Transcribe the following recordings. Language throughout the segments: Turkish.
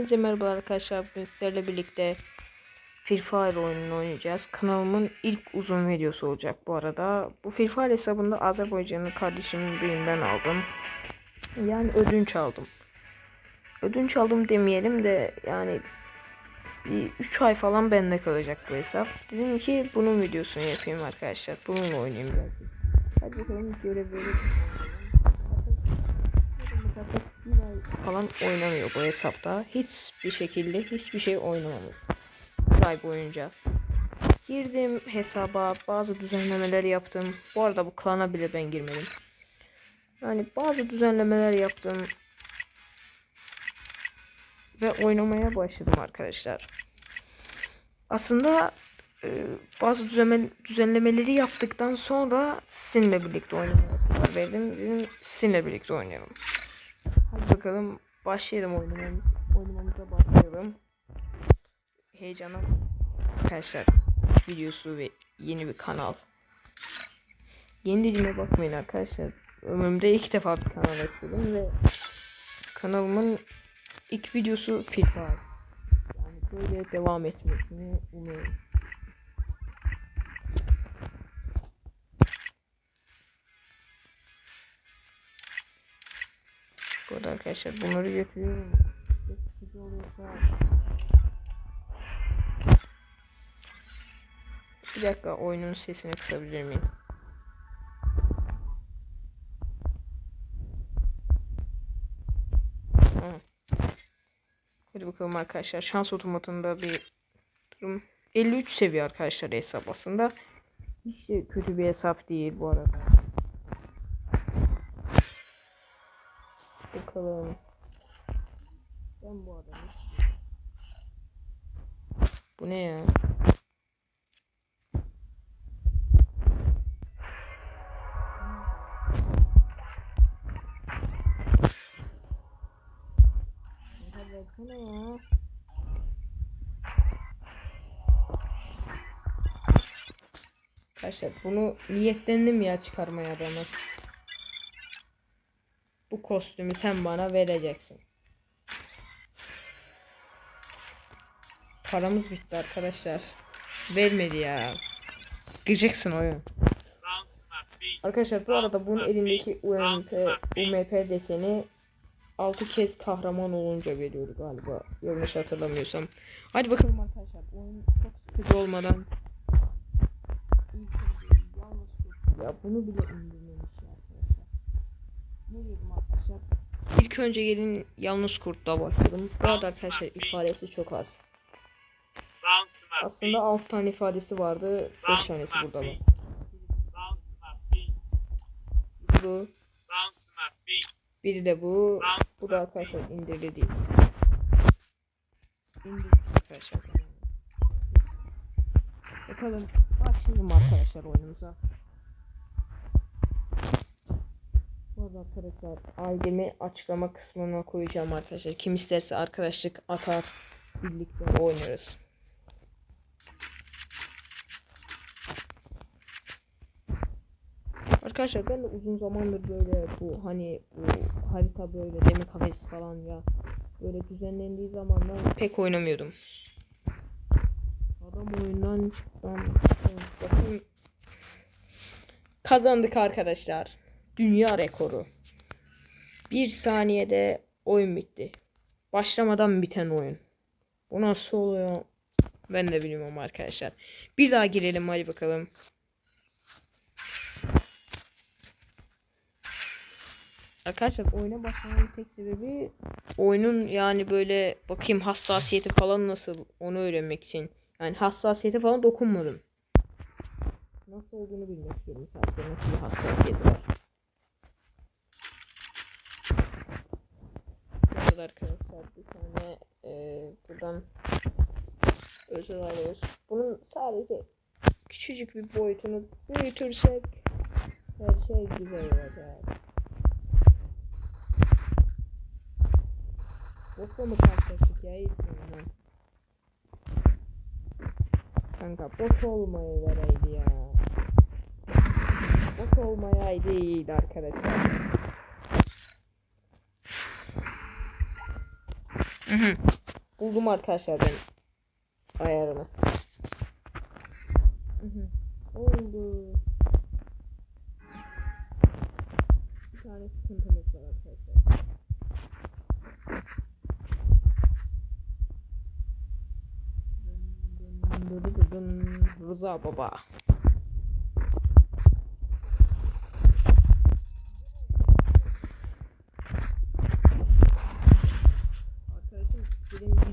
Hepinize merhaba arkadaşlar. Bugün sizlerle birlikte Free Fire oyununu oynayacağız. Kanalımın ilk uzun videosu olacak bu arada. Bu Free Fire hesabında Azerbaycanlı kardeşimin birinden aldım. Yani ödünç aldım. Ödünç aldım demeyelim de yani bir 3 ay falan bende kalacak bu hesap. Dedim ki bunun videosunu yapayım arkadaşlar. Bununla oynayayım birazcık. Hadi bakalım görevleri bir ay falan oynamıyor bu hesapta. Hiçbir şekilde hiçbir şey oynamamış. Bir ay boyunca. Girdim hesaba bazı düzenlemeler yaptım. Bu arada bu klana bile ben girmedim. Yani bazı düzenlemeler yaptım. Ve oynamaya başladım arkadaşlar. Aslında e, bazı düzenle, düzenlemeleri yaptıktan sonra sizinle birlikte oynamaya karar verdim. Dedim sizinle birlikte oynayalım. Hadi bakalım başlayalım oynamamız, oynamamıza başlayalım. Heyecana arkadaşlar videosu ve yeni bir kanal. Yeni dediğime bakmayın arkadaşlar. Ömrümde ilk defa bir kanal açıyorum ve kanalımın ilk videosu Fire. Yani böyle devam etmesini umuyorum. Bu arkadaşlar bunları götürüyorum. Bir dakika oyunun sesini kısabilir miyim? Hadi bakalım arkadaşlar. Şans otomatında bir durum. 53 seviye arkadaşlar hesap aslında. Hiç kötü bir hesap değil bu arada. Bakalım. Ben bu adamı. Bu ne ya? Baksana ya. Arkadaşlar bunu niyetlendim ya çıkarmaya adamı. Bu kostümü sen bana vereceksin. Paramız bitti arkadaşlar. Vermedi ya. Gireceksin oyun. Arkadaşlar bu arada bunun elindeki UMP, UMP deseni 6 kez kahraman olunca veriyor galiba. Yanlış hatırlamıyorsam. Hadi bakalım arkadaşlar. Oyun çok sıkıcı olmadan ya bunu bile indirmemiş ya arkadaşlar. Ne diyorum arkadaşlar? İlk önce gelin yalnız kurtla başladım. Bu arada arkadaşlar ifadesi çok az. Aslında 6 tane ifadesi vardı. 5 tanesi burada var. Bu. Biri de bu. Bu da arkadaşlar indirdi değil. İndirdi arkadaşlar. Bakalım. Başlayalım arkadaşlar oyunumuza. Bu arada arkadaşlar ID'mi açıklama kısmına koyacağım arkadaşlar. Kim isterse arkadaşlık atar. Birlikte oynarız. Arkadaşlar ben de uzun zamandır böyle bu hani bu harita böyle demir kafesi falan ya böyle düzenlendiği zamanlar pek oynamıyordum. Adam oyundan çıktan bakayım. Kazandık arkadaşlar. Dünya rekoru. Bir saniyede oyun bitti. Başlamadan biten oyun. Bu nasıl oluyor? Ben de bilmiyorum arkadaşlar. Bir daha girelim hadi bakalım. Arkadaşlar oyuna başlamamın tek sebebi oyunun yani böyle bakayım hassasiyeti falan nasıl onu öğrenmek için. Yani hassasiyete falan dokunmadım. Nasıl olduğunu bilmek istiyorum sadece nasıl bir hassasiyeti var. Burada arkadaşlar bir tane e, buradan özel alıyoruz. Bunun sadece küçücük bir boyutunu büyütürsek her şey güzel olacak. Botla mı karşılaştık ya oyundan? Kanka bot olmayı vereydi ya. Bot olmayaydı iyiydi arkadaşlar. Mhm. buldum arkadaşlar ben ayarını. Hı hı. Oldu. Bir tane sıkıntımız var arkadaşlar. Rıza baba.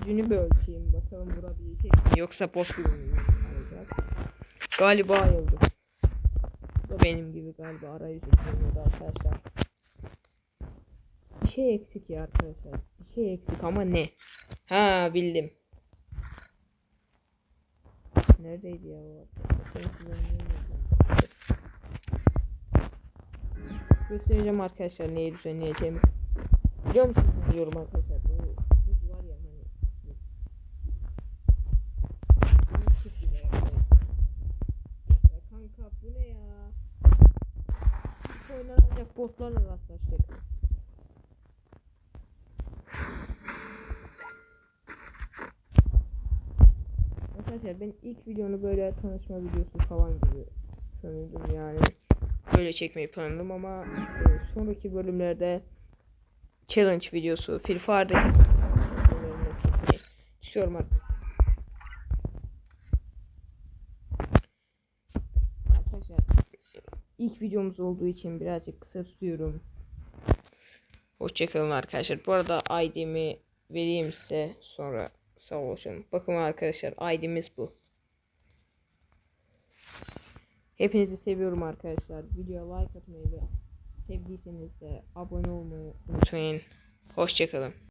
Gücünü bir ölçeyim bakalım vurabilecek mi yoksa post gibi mi olacak? Galiba ayıldı. Bu benim gibi galiba arayüzü kullanıyordu arkadaşlar. Bir şey eksik ya arkadaşlar. Bir şey eksik ama ne? Ha bildim. Neredeydi ya o? Göstereceğim arkadaşlar neyi düzenleyeceğimi. Biliyor musunuz ne diyorum arkadaşlar? Bu buz var ya hani. bu. Bunu çok güzel yapmayı. Ya kanka bu ne ya? Hiç oynanacak botlarla rastlaştık. Arkadaşlar ben ilk videonu böyle tanışma videosu falan gibi sanıyordum yani. Böyle çekmeyi planladım ama e, sonraki bölümlerde challenge videosu, Free Fire'daki videolarını ilk videomuz olduğu için birazcık kısa tutuyorum. Hoşçakalın arkadaşlar. Bu arada ID'mi vereyim size sonra savaşalım. Bakın arkadaşlar ID'miz bu. Hepinizi seviyorum arkadaşlar. Videoya like atmayı ve sevdiyseniz de abone olmayı unutmayın. Hoşçakalın.